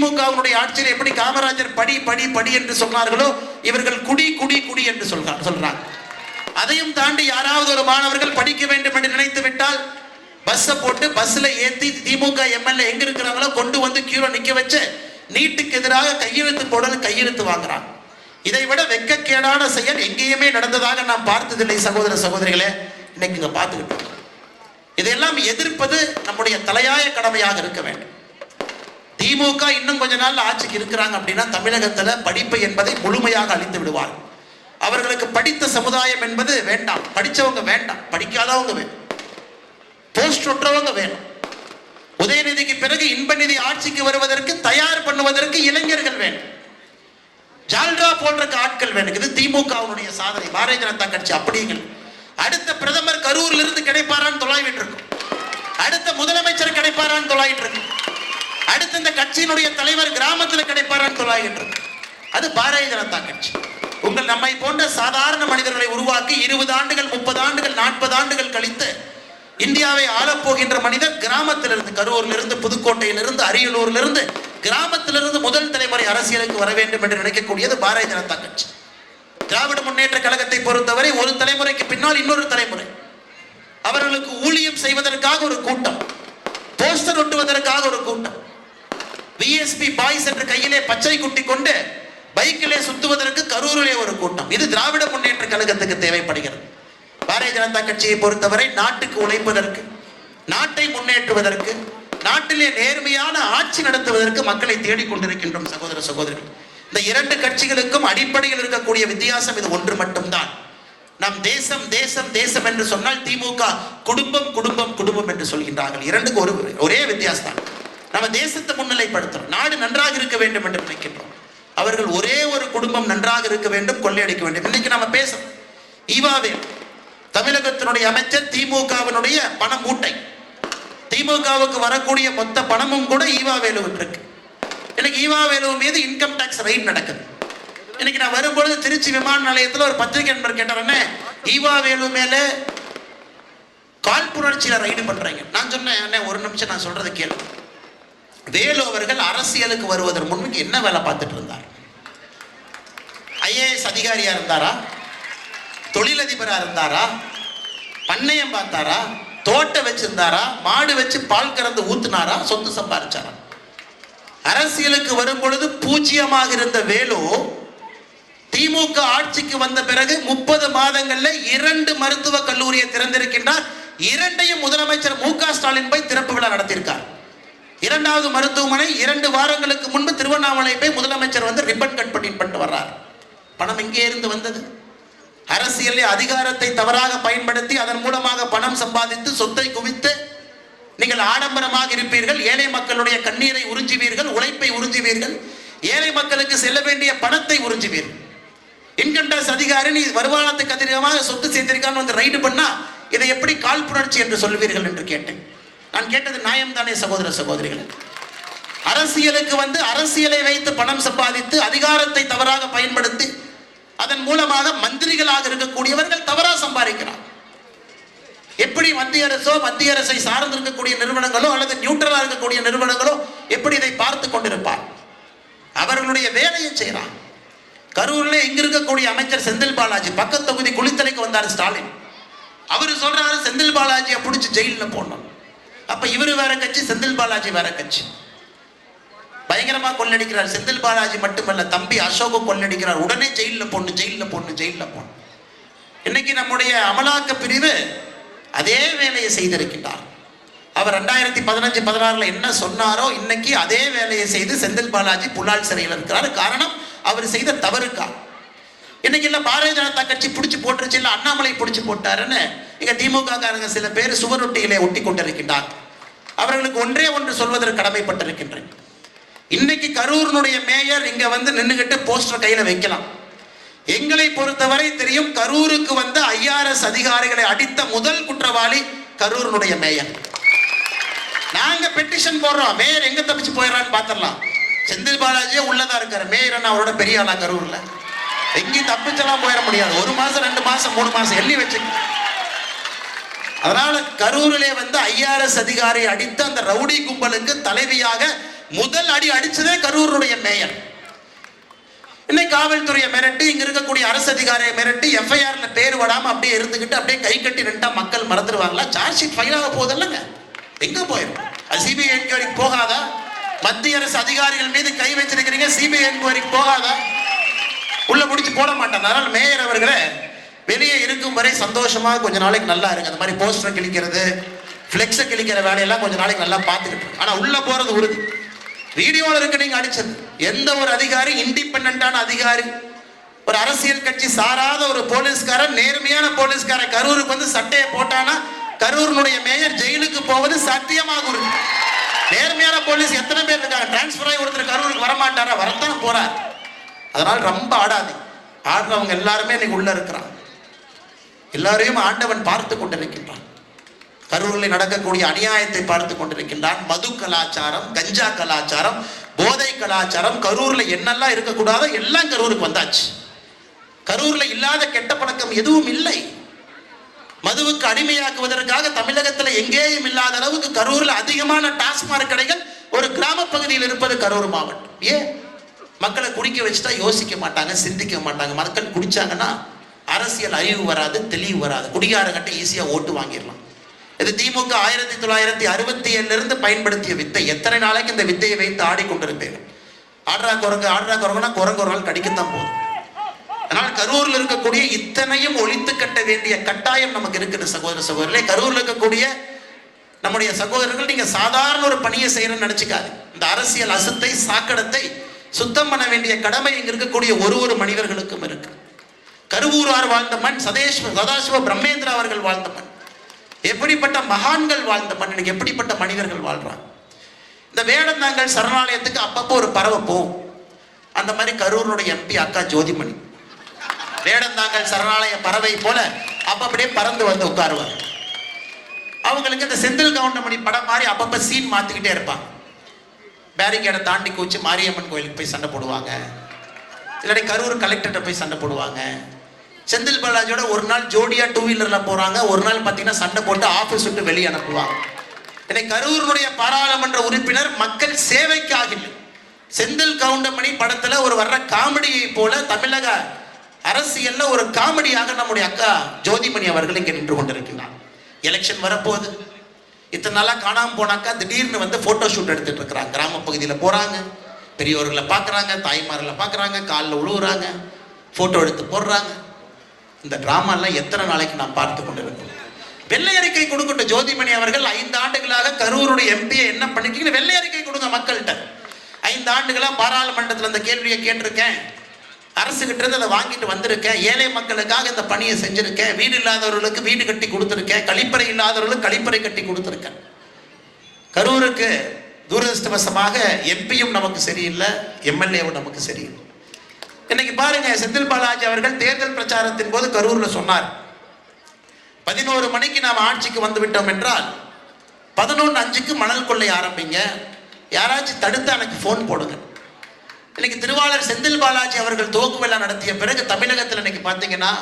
திமுகவினுடைய ஆட்சியில் எப்படி காமராஜர் படி படி படி என்று சொன்னார்களோ இவர்கள் குடி குடி குடி என்று சொல்றாங்க சொல்றாங்க. அதையும் தாண்டி யாராவது ஒரு மாணவர்கள் படிக்க வேண்டும் என்று நினைத்து விட்டால் பஸ்ஸை போட்டு பஸ்ல ஏத்தி திமுக எம்எல்ஏ எங்க இருக்கிறாங்களோ கொண்டு வந்து கியூல நிக்க வச்சு நீட்டுக்கு எதிராக கையெழுத்து போடல கையெழுத்து வாங்குறாங்க. இதை விட வெக்கக்கேடான செயல் எங்கேயுமே நடந்ததாக நாம் பார்த்ததில்லை சகோதர சகோதரிகளே. இன்னைக்கு இங்க பார்த்துக்கிட்டோம். இதையெல்லாம் எதிர்ப்பது நம்முடைய தலையாய கடமையாக இருக்க வேண்டும். திமுக இன்னும் கொஞ்ச நாள் ஆட்சிக்கு இருக்கிறாங்க அப்படின்னா தமிழகத்துல படிப்பு என்பதை முழுமையாக அழித்து விடுவார் அவர்களுக்கு படித்த சமுதாயம் என்பது வேண்டாம். படித்தவங்க வேண்டாம். படிக்காதவங்க வேணும். போஸ்ட் ஒற்றவங்க வேணும். உதயநிதிக்கு பிறகு இன்பநிதி ஆட்சிக்கு வருவதற்கு தயார் பண்ணுவதற்கு இளைஞர்கள் வேணும். ஜால்ரா போன்ற ஆட்கள் வேணும். இது திமுகவுடைய சாதனை. பாரதிய ஜனதா கட்சி அப்படிங்கள் அடுத்த பிரதமர் கரூர்ல இருந்து கிடைப்பாரான்னு தொலாவிட்டு இருக்கும். அடுத்த முதலமைச்சர் கிடைப்பாரான்னு தொலாவிட்டு இருக்கும். அடுத்த இந்த கட்சியினுடைய தலைவர் கிராமத்தில் கிடைப்பாரான்னு தொலாவிட்டு அது பாரதிய ஜனதா கட்சி. உங்கள் நம்மை போன்ற சாதாரண மனிதர்களை உருவாக்கி இருபது ஆண்டுகள் முப்பது ஆண்டுகள் நாற்பது ஆண்டுகள் கழித்து இந்தியாவை ஆளப்போகின்ற மனிதர் கிராமத்திலிருந்து கரூரிலிருந்து புதுக்கோட்டையிலிருந்து அரியலூரிலிருந்து கிராமத்திலிருந்து முதல் தலைமுறை அரசியலுக்கு வர வேண்டும் என்று நினைக்கக்கூடியது பாரதிய ஜனதா கட்சி. திராவிட முன்னேற்ற கழகத்தை பொறுத்தவரை ஒரு தலைமுறைக்கு பின்னால் இன்னொரு தலைமுறை. அவர்களுக்கு ஊழியம் செய்வதற்காக ஒரு கூட்டம் போஸ்டர் ஒட்டுவதற்காக ஒரு கூட்டம். விஎஸ்பி பாய்ஸ் என்று கையிலே பச்சை குட்டி கொண்டு பைக்கிலே சுத்துவதற்கு கரூரிலே ஒரு கூட்டம். இது திராவிட முன்னேற்ற கழகத்துக்கு தேவைப்படுகிறது. பாரதிய ஜனதா கட்சியை பொறுத்தவரை நாட்டுக்கு உழைப்பதற்கு நாட்டை முன்னேற்றுவதற்கு நாட்டிலே நேர்மையான ஆட்சி நடத்துவதற்கு மக்களை தேடிக்கொண்டிருக்கின்றோம் சகோதர சகோதரிகள். இந்த இரண்டு கட்சிகளுக்கும் அடிப்படையில் இருக்கக்கூடிய வித்தியாசம் இது ஒன்று மட்டும்தான். நம் தேசம் தேசம் தேசம் என்று சொன்னால் திமுக குடும்பம் குடும்பம் குடும்பம் என்று சொல்கின்றார்கள். இரண்டுக்கு ஒரு ஒரே வித்தியாசம் தான் நம்ம தேசத்தை முன்னிலைப்படுத்துறோம் நாடு நன்றாக இருக்க வேண்டும் என்று நினைக்கின்றோம். அவர்கள் ஒரே ஒரு குடும்பம் நன்றாக இருக்க வேண்டும் கொள்ளையடிக்க வேண்டும். இன்னைக்கு நம்ம பேசுறோம். ஈவாவே தமிழகத்தினுடைய அமைச்சர் திமுகவினுடைய பண மூட்டை. திமுகவுக்கு வரக்கூடிய மொத்த பணமும் கூட ஈவா வேலுவிட்டு இருக்கு எனக்கு ஈவா வேலு மீது இன்கம் டேக்ஸ் ரைட் நடக்குது. இன்னைக்கு நான் வரும்பொழுது திருச்சி விமான நிலையத்தில் ஒரு பத்திரிகை நண்பர் கேட்டார் ஈவா வேலு மேல காழ்ப்புணர்ச்சியில ரைடு பண்றீங்க. நான் சொன்னேன் ஒரு நிமிஷம் நான் சொல்றது கேள்வி வேலு அவர்கள் அரசியலுக்கு வருவதற்கு முன்பு என்ன வேலை பார்த்துட்டு இருந்தார்? ஐஏஎஸ் அதிகாரியா இருந்தாரா? தொழிலதிபரா இருந்தாரா? பண்ணையம் பார்த்தாரா? தோட்டம் வச்சிருந்தாரா? மாடு வச்சு பால் கறந்து ஊத்துனாரா? சொத்து சம்பாதிச்சாரா அரசியலுக்கு வரும் பொழுது பூஜ்ஜியமாக இருந்த வேலு திமுக ஆட்சிக்கு வந்த பிறகு முப்பது மாதங்கள்ல இரண்டு மருத்துவ கல்லூரியை திறந்திருக்கின்றார். இரண்டையும் முதலமைச்சர் மு க ஸ்டாலின் போய் திறப்பு விழா நடத்தியிருக்கார். இரண்டாவது மருத்துவமனை இரண்டு வாரங்களுக்கு முன்பு திருவண்ணாமலை போய் முதலமைச்சர் வந்து ரிப்பன் கட் பண்ணிட்டு வர்றார். பணம் எங்கே இருந்து வந்தது? அரசியலில் அதிகாரத்தை தவறாக பயன்படுத்தி அதன் மூலமாக பணம் சம்பாதித்து சொத்தை குவித்து நீங்கள் ஆடம்பரமாக இருப்பீர்கள் ஏழை மக்களுடைய கண்ணீரை உறிஞ்சுவீர்கள் உழைப்பை உறிஞ்சுவீர்கள் ஏழை மக்களுக்கு செல்ல வேண்டிய பணத்தை உறிஞ்சுவீர்கள். இன்கம் டாக்ஸ் அதிகாரி நீ வருமானத்துக்கு அதிகமாக சொத்து சேர்த்திருக்கான்னு வந்து ரைடு பண்ணா இதை எப்படி காழ்ப்புணர்ச்சி என்று சொல்வீர்கள்? என்று கேட்டேன். நான் கேட்டது நியாயம் தானே சகோதர சகோதரிகள்? அரசியலுக்கு வந்து அரசியலை வைத்து பணம் சம்பாதித்து அதிகாரத்தை தவறாக பயன்படுத்தி அதன் மூலமாக மந்திரிகளாக இருக்கக்கூடியவர்கள் தவறாக சம்பாதிக்கிறார். எப்படி மத்திய அரசோ மத்திய அரசை சார்ந்து இருக்கக்கூடிய நிறுவனங்களோ அல்லது நியூட்ரலாக இருக்கக்கூடிய நிறுவனங்களோ எப்படி இதை பார்த்து கொண்டிருப்பார்? அவர்களுடைய வேலையை செய்கிறார். கரூர்ல இங்க இருக்கக்கூடிய அமைச்சர் செந்தில் பாலாஜி பக்கத்து தொகுதி குளித்தலைக்கு வந்தார் ஸ்டாலின். அவர் சொல்றாரு செந்தில் பாலாஜியை பிடிச்சி ஜெயிலில் போடணும். அப்ப இவரு வேற கட்சி செந்தில் பாலாஜி வேற கட்சி. பயங்கரமா கொள்ளடிக்கிறார். செந்தில் பாலாஜி மட்டுமல்ல தம்பி அசோக கொள்ளடிக்கிறார். உடனே ஜெயிலில் போடணும் ஜெயிலில் போடணும் ஜெயிலில் போடணும் இன்னைக்கு நம்முடைய அமலாக்க பிரிவு அதே வேலையை செய்திருக்கின்றார். அவர் ரெண்டாயிரத்தி பதினஞ்சு பதினாறுல என்ன சொன்னாரோ இன்னைக்கு அதே வேலையை செய்து செந்தில் பாலாஜி புலால் சிறையில் இருக்கிறார். காரணம் அவர் செய்த தவறுக்கா? இன்னைக்கு இல்ல பாரதிய ஜனதா கட்சி பிடிச்சு போட்டுருச்சு இல்ல அண்ணாமலை பிடிச்சு போட்டாருன்னு இங்க திமுக காரங்க சில பேர் சுவரொட்டியிலே ஒட்டி கொண்டிருக்கின்றார் அவர்களுக்கு ஒன்றே ஒன்று சொல்வதற்கு கடமைப்பட்டிருக்கின்றேன். இன்னைக்கு கரூரினுடைய மேயர் இங்க வந்து நின்றுகிட்டு போஸ்டர் கையில வைக்கலாம். எங்களை பொறுத்தவரை தெரியும் கரூருக்கு வந்த ஐஆர்எஸ் அதிகாரிகளை அடித்த முதல் குற்றவாளி கரூரினுடைய மேயர். நாங்க பெட்டிஷன் போடுறோம். மேயர் எங்க தப்பிச்சு போயிடறான்னு பாத்திரலாம். செந்தில் பாலாஜியே உள்ளதா இருக்காரு. மேயர் அண்ணா அவரோட பெரிய ஆளா கரூர்ல. எங்கேயும் தப்பிச்செல்லாம் போயிட முடியாது. ஒரு மாசம் ரெண்டு மாசம் மூணு மாசம் எண்ணி வச்சு அதனால கரூரிலே வந்து ஐஆர்எஸ் அதிகாரி அடித்த அந்த ரவுடி கும்பலுக்கு தலைவியாக முதல் அடி அடிச்சதே கரூருடைய மேயர். இன்னைக்கு காவல்துறையை மிரட்டி இங்க இருக்கக்கூடிய அரசு அதிகாரியை மிரட்டி எஃப்ஐஆர்ல பேர் விடாம அப்படியே இருந்துகிட்டு அப்படியே கை கட்டி நின்றா மக்கள் மறந்துடுவாங்களா? சார்ஜ் ஷீட் ஃபைல் ஆக போதில்லைங்க எங்க போயிடும் அது சிபிஐ என்கொயரிக்கு போகாதா? மத்திய அரசு அதிகாரிகள் மீது கை வச்சிருக்கிறீங்க சிபிஐ என்கொயரிக்கு போகாதா? உள்ள முடிச்சு போட மாட்டாங்க. அதனால மேயர் அவர்களே வெளியே இருக்கும் வரை சந்தோஷமா கொஞ்ச நாளைக்கு நல்லா இருக்கு. அந்த மாதிரி போஸ்டர் கிழிக்கிறது ஃப்ளெக்ஸை கிழிக்கிற வேலையெல்லாம் கொஞ்ச நாளைக்கு நல்லா பார்த்துக்கிட்டு இருக்கு. ஆனா உள்ள போறது உறுதி. வீடியோல இருக்கு நீங்க அடிச்சது. எந்த ஒரு அதிகாரி இண்டிபெண்டான அதிகாரி ஒரு அரசியல் கட்சி சாராத ஒரு போலீஸ்காரன் நேர்மையான போலீஸ்காரன் கரூருக்கு வந்து சட்டையை போட்டானா கரூரினுடைய மேயர் ஜெயிலுக்கு போவது சத்தியமாக உறுதி. நேர்மையான போலீஸ் எத்தனை பேர் இருக்காங்க? டிரான்ஸ்பர் ஆகி ஒருத்தர் கரூருக்கு வரமாட்டாரா? வரத்தான் போறார். அதனால் ரொம்ப ஆடாது ஆடுறவங்க எல்லாருமே இன்னைக்கு உள்ள இருக்கிறான் எல்லாரையும் ஆண்டவன் பார்த்து கொண்டிருக்கின்றான். கரூரில் நடக்கக்கூடிய அநியாயத்தை பார்த்து கொண்டிருக்கின்றான். மது கலாச்சாரம் கஞ்சா கலாச்சாரம் போதை கலாச்சாரம் கரூர்ல என்னெல்லாம் இருக்கக்கூடாதோ எல்லாம் கரூருக்கு வந்தாச்சு. கரூர்ல இல்லாத கெட்ட பழக்கம் எதுவும் இல்லை. மதுவுக்கு அடிமையாக்குவதற்காக தமிழகத்தில் எங்கேயும் இல்லாத அளவுக்கு கரூர்ல அதிகமான டாஸ்மாக் கடைகள் ஒரு கிராம பகுதியில் இருப்பது கரூர் மாவட்டம். ஏன்? மக்களை குடிக்க வச்சுட்டா யோசிக்க மாட்டாங்க சிந்திக்க மாட்டாங்க. மக்கள் குடிச்சாங்கன்னா அரசியல் அறிவு வராது தெளிவு வராது. குடிகாரங்கிட்ட ஈஸியாக ஓட்டு வாங்கிடலாம். இது திமுக ஆயிரத்தி தொள்ளாயிரத்தி அறுபத்தி ஏழுலேருந்து பயன்படுத்திய வித்தை. எத்தனை நாளைக்கு இந்த வித்தையை வைத்து ஆடிக்கொண்டிருப்பீர்கள் ஆடுறா குரங்கு ஆடுறா குரங்குனா குரங்கு ஒரு நாள் கடிக்கத்தான் போதும். அதனால் கரூரில் இருக்கக்கூடிய இத்தனையும் ஒழித்து கட்ட வேண்டிய கட்டாயம் நமக்கு இருக்குது சகோதர சகோதரர்களே கரூரில் இருக்கக்கூடிய நம்முடைய சகோதரர்கள் நீங்கள் சாதாரண ஒரு பணியை செய்யறன்னு நினச்சிக்காது இந்த அரசியல் அசுத்தை சாக்கடத்தை சுத்தம் பண்ண வேண்டிய கடமை இங்கே இருக்கக்கூடிய ஒரு ஒரு மனிதர்களுக்கும் இருக்குது கருவூரார் வாழ்ந்த மண் சதேஸ்வ சதாசிவ பிரம்மேந்திரா அவர்கள் வாழ்ந்த மண். எப்படிப்பட்ட மகான்கள் வாழ்ந்த மண் இன்னைக்கு எப்படிப்பட்ட மனிதர்கள் வாழ்றாங்க? இந்த வேடந்தாங்கல் சரணாலயத்துக்கு அப்பப்போ ஒரு பறவை போகும். அந்த மாதிரி கரூருடைய எம்பி அக்கா ஜோதிமணி. வேடந்தாங்கல் சரணாலய பறவை போல அப்ப அப்படியே பறந்து வந்து உட்காருவாங்க அவங்களுக்கு இந்த செந்தில் கவுண்டமணி படம் மாதிரி அப்பப்ப சீன் மாத்திக்கிட்டே இருப்பாங்க. பேரிகேடை தாண்டி கூச்சு மாரியம்மன் கோயிலுக்கு போய் சண்டை போடுவாங்க. இல்லாட்டி கரூர் கலெக்டர்கிட்ட போய் சண்டை போடுவாங்க. செந்தில் பாலாஜியோட ஒரு நாள் ஜோடியா டூ வீலர்ல போறாங்க. ஒரு நாள் பார்த்தீங்கன்னா சண்டை போட்டு ஆஃபீஸ் விட்டு வெளியே அனுப்புவாங்க. இன்னைக்கு கரூருடைய பாராளுமன்ற உறுப்பினர் மக்கள் சேவைக்காக செந்தில் கவுண்டமணி படத்துல ஒரு வர்ற காமெடியை போல தமிழக அரசியல்ல ஒரு காமெடியாக நம்முடைய அக்கா ஜோதிமணி அவர்கள் இங்கே நின்று கொண்டிருக்கிறார். எலெக்ஷன் வரப்போகுது. இத்தனை நாளாக காணாமல் போனாக்கா திடீர்னு வந்து ஃபோட்டோ ஷூட் எடுத்துட்டு இருக்கிறாங்க. கிராம போகிறாங்க போறாங்க. பெரியவர்களை பார்க்குறாங்க தாய்மார்களை பார்க்குறாங்க காலில் உழுவுறாங்க ஃபோட்டோ எடுத்து போடுறாங்க. இந்த டிராமாலாம் எத்தனை நாளைக்கு நான் பார்த்து கொண்டிருக்கோம் வெள்ளை அறிக்கை கொடுக்கட்டும் ஜோதிமணி அவர்கள் ஐந்து ஆண்டுகளாக கரூருடைய எம்பியை என்ன பண்ணிருக்கீங்க? வெள்ளை அறிக்கை கொடுங்க மக்கள்கிட்ட. ஐந்து ஆண்டுகளாக பாராளுமன்றத்தில் இந்த கேள்வியை கேட்டிருக்கேன். அரசுகிட்ட இருந்து அதை வாங்கிட்டு வந்திருக்கேன். ஏழை மக்களுக்காக இந்த பணியை செஞ்சிருக்கேன். வீடு இல்லாதவர்களுக்கு வீடு கட்டி கொடுத்துருக்கேன். கழிப்பறை இல்லாதவர்களுக்கு கழிப்பறை கட்டி கொடுத்துருக்கேன். கரூருக்கு துரதிருஷ்டவசமாக எம்பியும் நமக்கு சரியில்லை எம்எல்ஏவும் நமக்கு சரியில்லை. இன்னைக்கு பாருங்க செந்தில் பாலாஜி அவர்கள் தேர்தல் பிரச்சாரத்தின் போது கரூர்ல சொன்னார். பதினோரு மணிக்கு நாம் ஆட்சிக்கு வந்து விட்டோம் என்றால் பதினொன்று அஞ்சுக்கு மணல் கொள்ளை ஆரம்பிங்க. யாராச்சும் தடுத்து எனக்கு ஃபோன் போடுங்க. இன்னைக்கு திருவாளர் செந்தில் பாலாஜி அவர்கள் துவக்கு விழா நடத்திய பிறகு தமிழகத்தில் இன்னைக்கு பார்த்தீங்கன்னா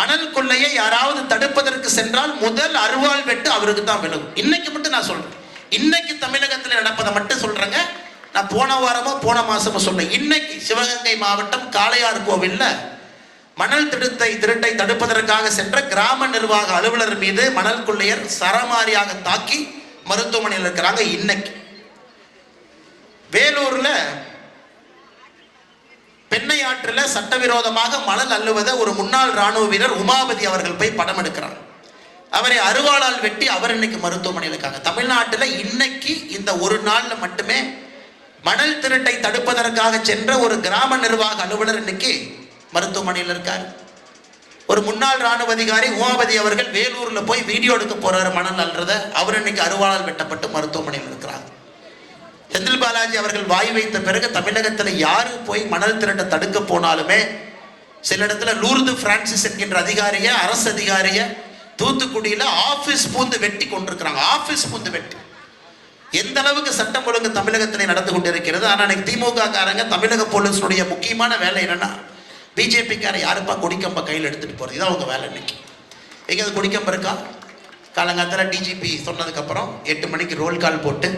மணல் கொள்ளையை யாராவது தடுப்பதற்கு சென்றால் முதல் அருவாள் வெட்டு அவருக்கு தான் விழுகும் இன்னைக்கு மட்டும் நான் சொல்றேன். இன்னைக்கு தமிழகத்தில் நடப்பதை மட்டும் சொல்றேங்க. நான் போன வாரமோ போன மாசமோ சொன்னேன். இன்னைக்கு சிவகங்கை மாவட்டம் காளையார் கோவில்ல மணல் திருட்டை திருட்டை தடுப்பதற்காக சென்ற கிராம நிர்வாக அலுவலர் மீது மணல் கொள்ளையர் சரமாரியாக தாக்கி மருத்துவமனையில் இருக்கிறாங்க இன்னைக்கு. வேலூர்ல பெண்ணை ஆற்றில் சட்டவிரோதமாக மணல் அள்ளுவதை ஒரு முன்னாள் ராணுவ வீரர் உமாபதி அவர்கள் போய் படம் எடுக்கிறார். அவரை அருவாளால் வெட்டி அவர் இன்னைக்கு மருத்துவமனையில் இருக்காங்க. தமிழ்நாட்டில் இன்னைக்கு இந்த ஒரு நாளில் மட்டுமே மணல் திருட்டை தடுப்பதற்காக சென்ற ஒரு கிராம நிர்வாக அலுவலர் இன்னைக்கு மருத்துவமனையில் இருக்கார். ஒரு முன்னாள் ராணுவ அதிகாரி உமாபதி அவர்கள் வேலூர்ல போய் வீடியோ எடுக்க போறாரு மணல் அல்றத. அவர் இன்னைக்கு அருவாளால் வெட்டப்பட்டு மருத்துவமனையில் இருக்கிறார். செந்தில் பாலாஜி அவர்கள் வாய் வைத்த பிறகு தமிழகத்தில் யாரு போய் மணல் திருட்டை தடுக்க போனாலுமே சில இடத்துல லூர்து பிரான்சிஸ் என்கின்ற அதிகாரிய அரசு அதிகாரிய தூத்துக்குடியில் ஆஃபீஸ் பூந்து வெட்டி கொண்டிருக்கிறாங்க. ஆஃபீஸ் பூந்து வெட்டி. எந்த அளவுக்கு சட்டம் ஒழுங்கு தமிழகத்தில் நடந்து கொண்டிருக்கிறது? ஆனால் இன்னைக்கு திமுக காரங்க தமிழக போலீஸுடைய முக்கியமான வேலை என்னன்னா பிஜேபிக்கார யாருப்பா கொடிக்கம்ப கையில் எடுத்துட்டு போறது? இதான் அவங்க வேலை இன்னைக்கு. எங்கேயாவது கொடிக்கம்ப இருக்கா? காலங்காலத்தில் டிஜிபி சொன்னதுக்கப்புறம் எட்டு மணிக்கு ரோல் கால் போட்டு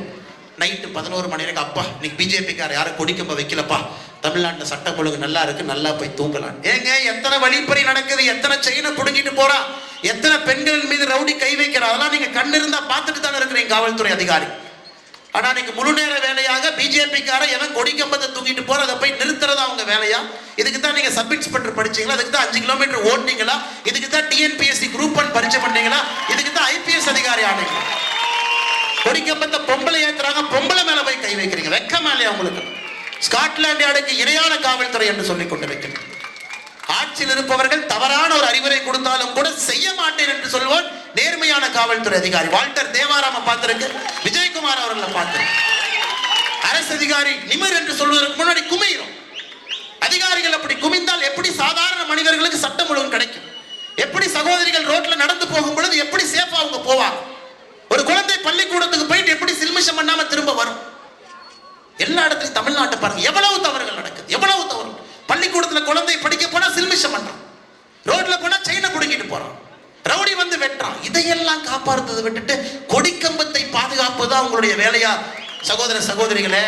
நைட்டு பதினோரு மணி வரைக்கும் அப்பா இன்னைக்கு பிஜேபிக்கார யாரும் கொடிக்கம்ப வைக்கலப்பா. தமிழ்நாட்டில் சட்டம் ஒழுங்கு நல்லா இருக்கு நல்லா போய் தூங்கலாம். ஏங்க எத்தனை வழிப்பறி நடக்குது? எத்தனை செயினை பிடுங்கிட்டு போறா? எத்தனை பெண்கள் மீது ரவுடி கை வைக்கிறா? அதெல்லாம் நீங்க கண்ணு இருந்தா பார்த்துட்டு தானே இருக்கிறீங்க காவல்துறை அதிகாரி. ஆனா நீங்க முழு நேர வேலையாக பிஜேபிக்கார எவன் கொடி கம்பத்தை தூக்கிட்டு போற அதை போய் நிறுத்துறதா அவங்க வேலையா? இதுக்கு தான் நீங்க சப் இன்ஸ்பெக்டர் படிச்சீங்களா? அதுக்கு தான் அஞ்சு கிலோமீட்டர் ஓடினீங்களா இதுக்கு தான் டிஎன்பிஎஸ்சி குரூப் ஒன் பரிச்சை பண்ணீங்களா? இதுக்கு தான் ஐபிஎஸ் அதிகாரி ஆனீங்களா? கொடிக்கம்பத்தை பொம்பளை ஏத்துறாங்க பொம்பளை மேல போய் கை வைக்கிறீங்க. வெக்க மேலையா உங்களுக்கு? ஸ்காட்லாந்து யார்டுக்கு இணையான காவல்துறை என்று சொல்லிக் கொண்டு வைக்கிறேன். ஆட்சியில் இருப்பவர்கள் தவறான ஒரு அறிவுரை கொடுத்தாலும் கூட செய்ய மாட்டேன் என்று சொல்வோர் நேர்மையான காவல்துறை அதிகாரி. வால்டர் தேவாராம பார்த்திருக்கு. விஜயகுமார் அவர்களை பார்த்திருக்கு அரசு அதிகாரி நிமிர் என்று சொல்வதற்கு முன்னாடி குமியும். அதிகாரிகள் அப்படி குமிந்தால் எப்படி சாதாரண மனிதர்களுக்கு சட்டம் ஒழுங்கு கிடைக்கும்? எப்படி சகோதரிகள் ரோட்ல நடந்து போகும் பொழுது எப்படி சேஃபா அவங்க போவாங்க? ஒரு குழந்தை பள்ளிக்கூடத்துக்கு போயிட்டு எப்படி சில்மிஷம் பண்ணாம திரும்ப வரும்? எல்லா இடத்துலையும் தமிழ்நாட்டை பாருங்க. எவ்வளவு தவறுகள் நடக்குது? எவ்வளவு தவறு பள்ளிக்கூடத்துல குழந்தை படிக்க போனா சில்மிஷம் பண்றான். ரோட்ல போனா செயினை குடுங்கிட்டு போறான். வெட்டுறான். இதையெல்லாம் காப்பாற்றுறதை விட்டுட்டு கொடிக்கம்பத்தை பாதுகாப்பது தான் உங்களுடைய வேலையா? சகோதர சகோதரிகளே